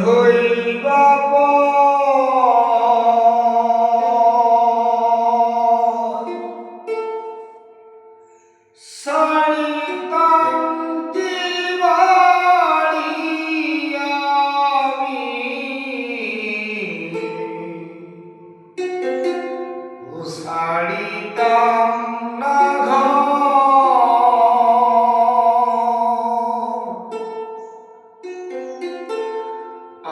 Дорогой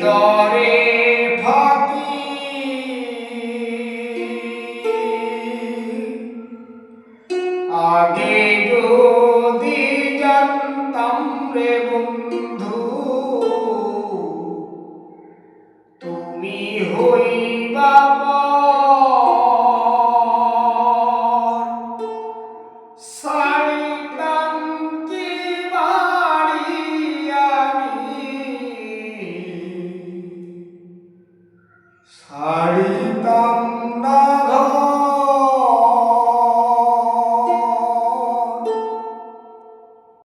ভিতরে ফাঁকি আগে যদি জানতাম রে বন্ধু